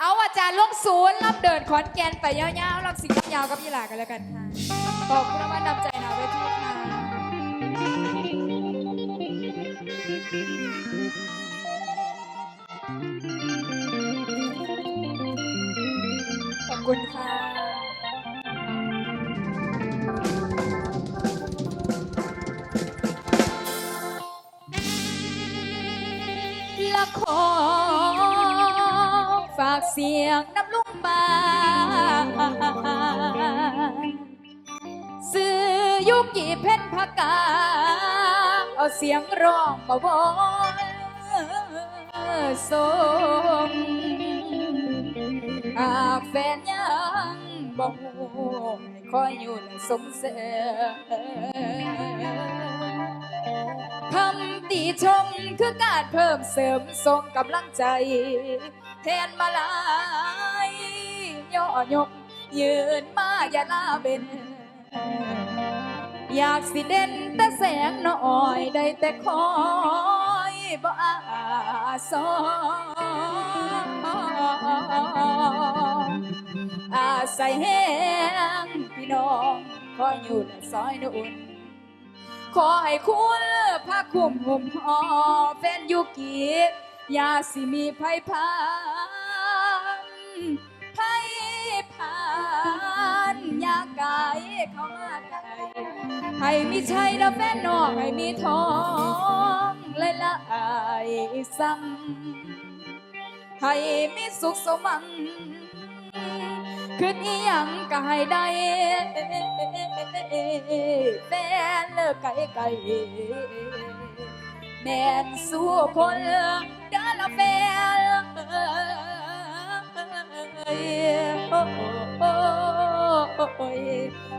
เอาอาจารย์ลงศูนย์รับเดินขอนแก่นไปยาวๆรับสิ่งยาวๆกับยีหลากันแล้วกันค่ะ ขอบคุณมากนำใจนะเวทีค่ะ เสียงน้ำลุงบาสื่อยุกีเพชรพกาเอาเสียงร้องมาบอยสมหากแฟนยังบ่ฮู้ให้คอยอยู่และสงเสรคำติชมคือการเพิ่มเสริมส่งกำลังใจ แทนมาลายย่อยกยืนมาอย่าลาเป็น อยากสิเด่นแต่แสงน้อยได้แต่คอยบ่อาสอนอาศัยแห้งพี่น้องคอยอยู่ในซอยนุ่นขอให้คุณพาคุมหุ่มหอแฟนยุกีอ ยาสิมีภัยพานภัยพานยาไกลเข้ามาไกลให้มีชัยนะแฟนนองให้มีทองและละอายซ้ำให้มีสุขสมังคืนอีหยังก็ให้ได้แฟนเลิกไกลไกลแม่นสู้คน เดินละแฟ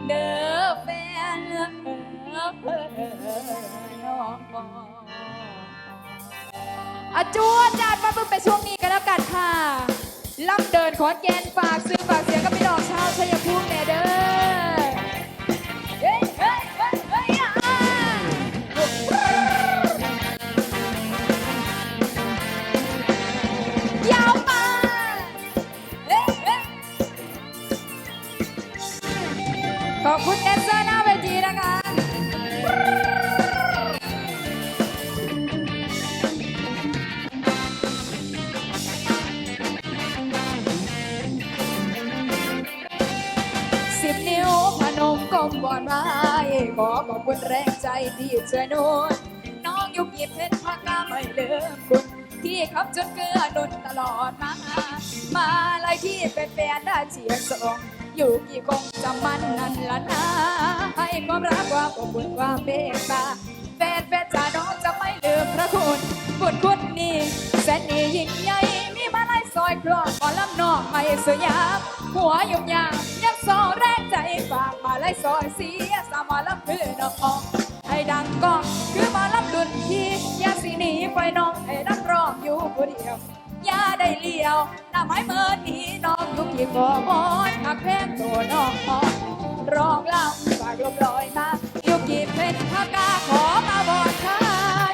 เด้อแฟนอาจวดจานมาเพิ่งไปช่วงนี้กันแล้วกันค่ะล่ำเดินขอนแกนฝากซื้อฝากเสียงกับพี่น้องชาวชัยภูมิแน่เด้อ นิ้วพนมก้มบอนไม้ขอขอบคุณแรงใจที่ช่วยหนุนน้องยุกยิบเพชรพากาไม่ลืมคุณที่ขับจนเกลือหนุนตลอดมา มาลายที่เป็นแฟนได้เชียร์ส่งอยู่กี่คงจำมันนั่นละนะให้ความรักความอบอุ่นความเมตตาแฟนแฟนจ๋าน้องจะไม่ลืมพระคุณบุญคุณนี่แสนดียิ่งใหญ่มีมาลายซอยคลองก่อลำนอกไม่สยามหัวยุ่งยากยัง ฝากมาไล่ซอยเสียสามาลำคือน้องให้ดังก้องคือมาลำดุนที่อย่าสิหนีไปน้องให้นักรองอยู่ผู้เดียวอย่าได้เลี้ยวหน้าไม้เมินนี้น้องยุกยิ่งบ่มอนหักแพงตัวน้องร้องลำฝากลมลอยมายุกยิ่เป็นพากาขอมาบอนทาย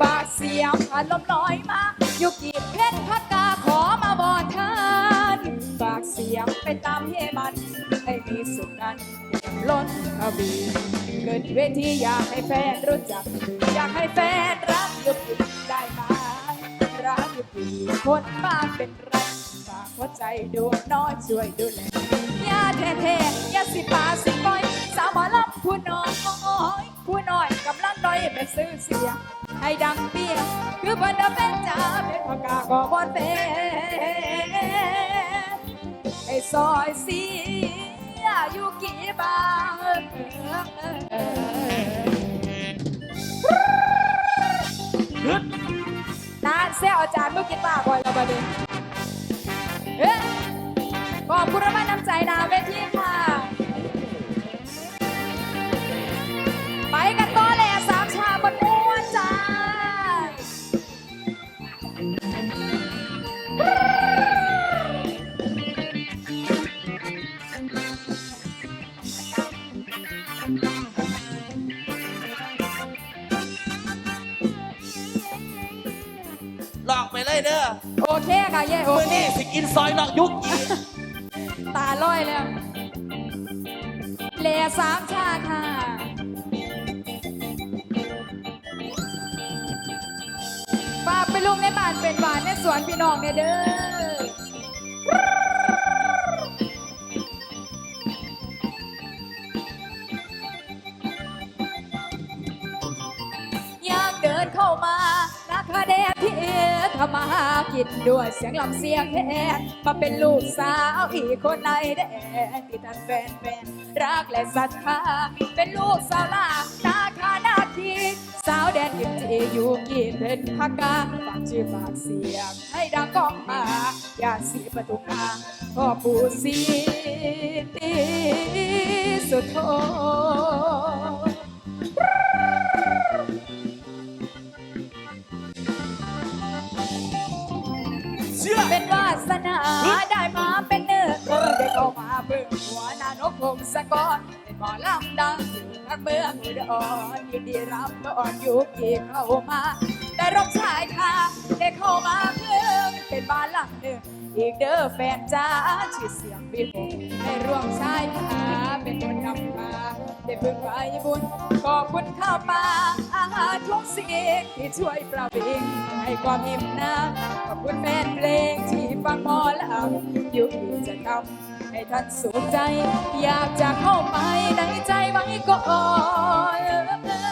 ฝากเสียงผ่านลมลอยมายุกยิ่เป็นพากกาขอมาบอนทานฝากเสียงไปตามให้มัน นั้นล้นทวีเกิดเวทีอยากให้แฟนรู้จัก อยากให้แฟนรักยุกยิงได้ไหมรักยุกยิงคนบ้านเป็นไรฝากหัวใจดวงน้อยช่วยดูแลอย่าแท้แท้ๆอย่าสิปาสิปล่อยสาวหมอลำผู้น้อยผู้น้อยกำลังด้อยไปซื้อเสียงให้ดังเบี้ยคือเพิ่นเอาเป็นจ่าเป็นพกาก็บอนเป็นไอ้ซอยสี อยู่กี่บางนานเสียอาจารย์เมื่อกี้ตาบ่อยเราบดนี้ขอบคุณมากน้ำใจนาเวทีค่ะ เลยเด้อโอเคเคค่ะเย่โอมื่อเค นี้สิกินซอยนอกยุกอีกตาลอยแล้วเลสามชาค่ะ ฝากไปลุงในบ้านเป็นหวานในสวนพี่น้องเนี่ยเด้อ อยากเดินเข้ามานาคาแดด ที่ทำมาหากินด้วยเสียงลำเสียงแทนมาเป็นลูกสาวอีกคนในแดนที่ท่านแฟนแฟนรักและศรัทธาเป็นลูกสาวลานาคานาทีสาวแดนยิมจีอยู่กีเป็นภาคกางฝากชื่อฝากเสียงให้ดังก้องมาอย่าสีประตูนาพ่อปู่สีตีสุดโท สนาได้มาเป็นเนื้อเออได้เข้ามาเบิ่งหัวนานกพงศกรเป็นหมอลำดังอยู่ทางเมืองอุดรยินดีรับมาอ่อนยุคที่เข้ามา ได้ร่มชายคาได้เข้ามาเพิ่งเป็นบ้านหลังหนึ่งอีกเด้อแฟนจ้าชื่อเสียงพี่หงได้ร่วมชายคาเป็นคนนำพาได้พึ่งไว้บุญขอบคุณข้าวปลา นี้ที่ช่วยประวิงให้ความอิ่มน้ำขอบคุณแฟนเพลงที่ฟังหมอลำอยู่ที่จะทำให้ท่านสุขใจ อยากจะเข้าไปในใจไว้ก่อน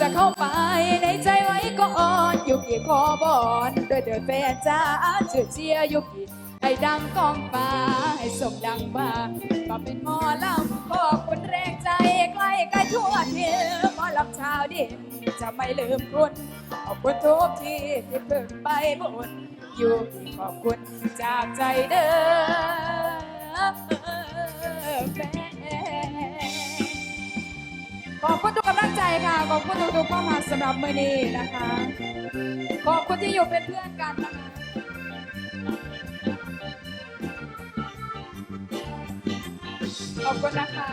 จะเข้าไปในใจไว้ก่อนยุกิขอบอนด้วยเถิดแฟนจ้าชื่อเชียร์ยุกิให้ดังกองฟ้าให้สมดังมาก็เป็นหมอลำขอบคุณแรงใจใกล้ใกล้ทั่วทิศหมอลำชาวดินจะไม่ลืมคุณขอบคุณทุกที่ที่เพิ่งไปบุญอยู่ที่ขอบคุณจากใจเด้อแฟนขอบคุณ ใจค่ะ ขอบคุณทุกๆความรักสำหรับมือนี้นะคะ ขอบคุณที่อยู่เป็นเพื่อนกันนะคะขอบคุณนะคะ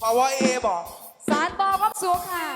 พอว่าเอบอกสารต่อความสุขค่ะ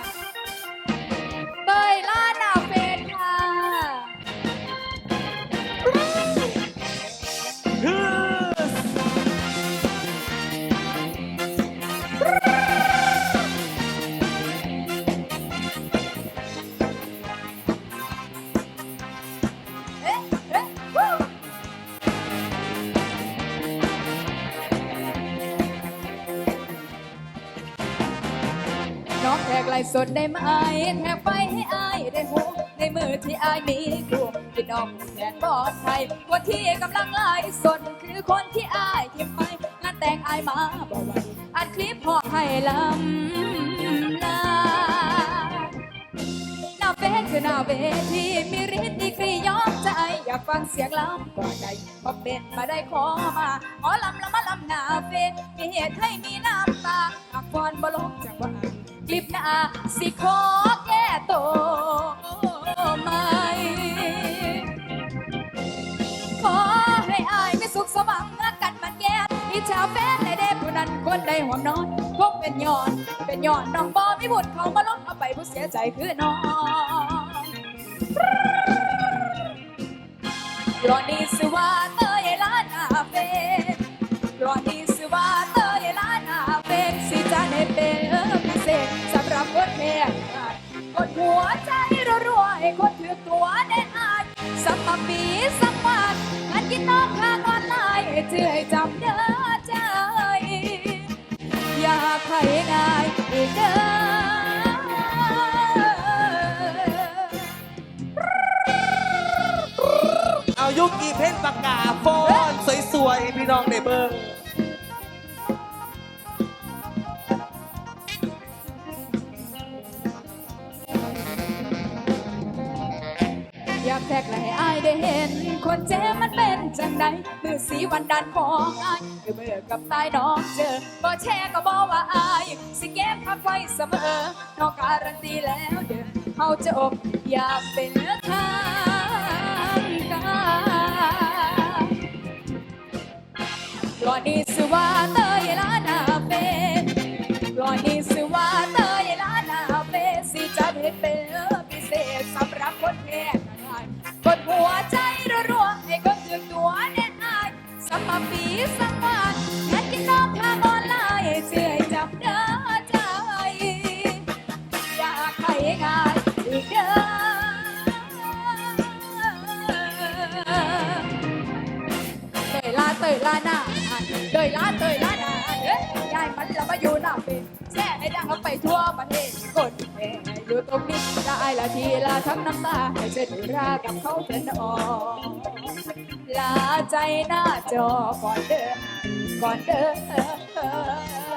แทกไล่สดได้ไหมแทกไปให้อายได้หูในมือที่อายมีคู่พี่น้องแทนบอดไทยคนที่กำลังไล่สดคือคนที่อายทิมไปงานแต่งอายมาบอกว่าอัดคลิปพอให้ลำลาหน้าเฟซคือหน้าเวทีมีฤทธิ์ดีกรียอมใจอยากฟังเสียงลำก่อนใดคอมเมนมาได้ขอมาขอลำล้วมาลำหน้าเฟซมีเหตุให้มีน้ำตาหากฟอนบลงจากว่า คลิปหน้าสิขอแก้ตัวใหม่ขอให้อายไมีสุขสว่างรักกันมันแย่อิจฉาแฟนในเด็ผู้นั้นคนใดห่วนอนพวกเป็นยอนเป็นยอนน้องบอมีบุญเขามาล้นเอาไปผู้เสียใจคือน้องรอนี้สว่าเต คนถือตัวแน่อายสัมมาปีสัมวันงานกินนอกทางออนไลน์เชื่อให้จำเด้อใจ อยากให้ง่ายอีกเด้อเอายุกอีเพ่นปากกาฟอน สวยๆ พี่น้องได้เบิ่ง้เห็น คนเจ็บมันเป็นจังใดมือสีวันดันของอายเดือเบื่อกับตายน้องเจอบอแช่ก็บอกว่าอายสิเก็บพักไว้เสมอ นอกการันตีแล้วเด้อเขาจะอบอยากเป็นทางการก่อนนี้สว่าเตยลาย ทั้ไปทั่วประเทศกดแม่อยู่ตรงนี้ได้ละทีละทั้งน้ำตาให้เป็นรากับเขาเถินออลาใจหน้าจอก่อนเด้อก่อนเด้อ